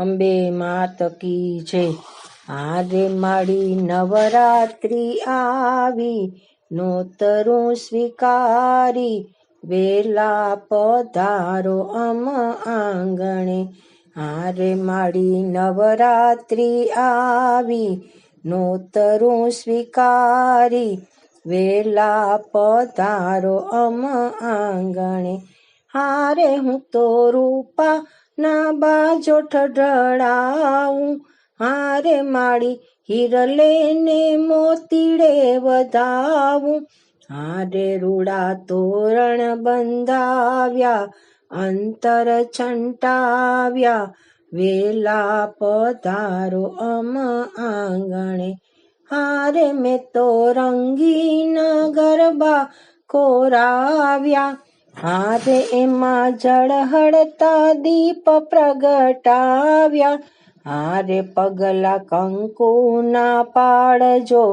અંબે માત કી જય. આરે માડી નવરાત્રી આવી, નોતરું સ્વીકારી, વેલા પધારો અમ આંગણે. આરે માડી નવરાત્રી આવી, નોતરું સ્વીકારી, વેલા પધારો અમ આંગણે. હારે હું તો રૂપા ના બાજો ઠઢળાવું હારે માળી હિરલે ને મોતીડે વધાવું. હારે રૂડા તોરણ બંધાવ્યા, અંતર છંટાવ્યા. વેલા પધારો અમ આંગણે, હારે મેં તો રંગીન ગરબા કોરાવ્યા. હારે એમાં ઝળહળતા દીપ પ્રગટાવ્યા. હારે પગલા કંકુ ના પાડજો,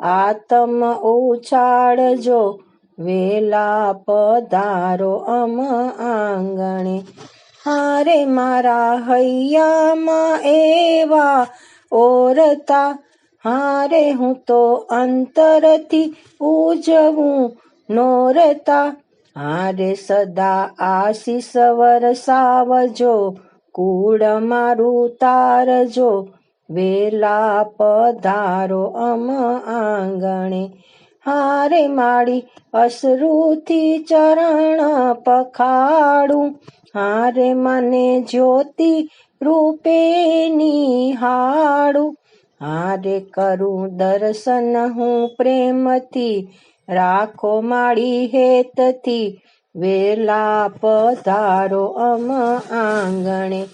આતમ ઉછાળજો, વેલા પધારો અમ આંગણે. હારે મારા હૈયામાં એવા ઓરતા, હારે હું તો અંતરથી ઉજવું નોરતા. હારે સદા આશીષ વરસાવજો કુળ મારું તારજો, વેલા પધારો અમ આંગણે. હારે માળી અશ્રુથી ચરણ પખાડું, હારે મને જ્યોતિ રૂપે નિહાળું. હારે કરું દર્શન હું પ્રેમથી રાખો માળી હેતથી વેલા પધારો અમ આંગણે.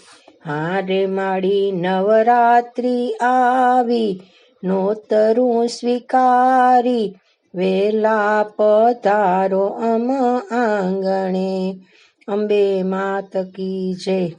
હારે માળી નવરાત્રી આવી, નોતરું સ્વીકારી, વેલા પધારો અમ આંગણે. અંબે માત કી જય.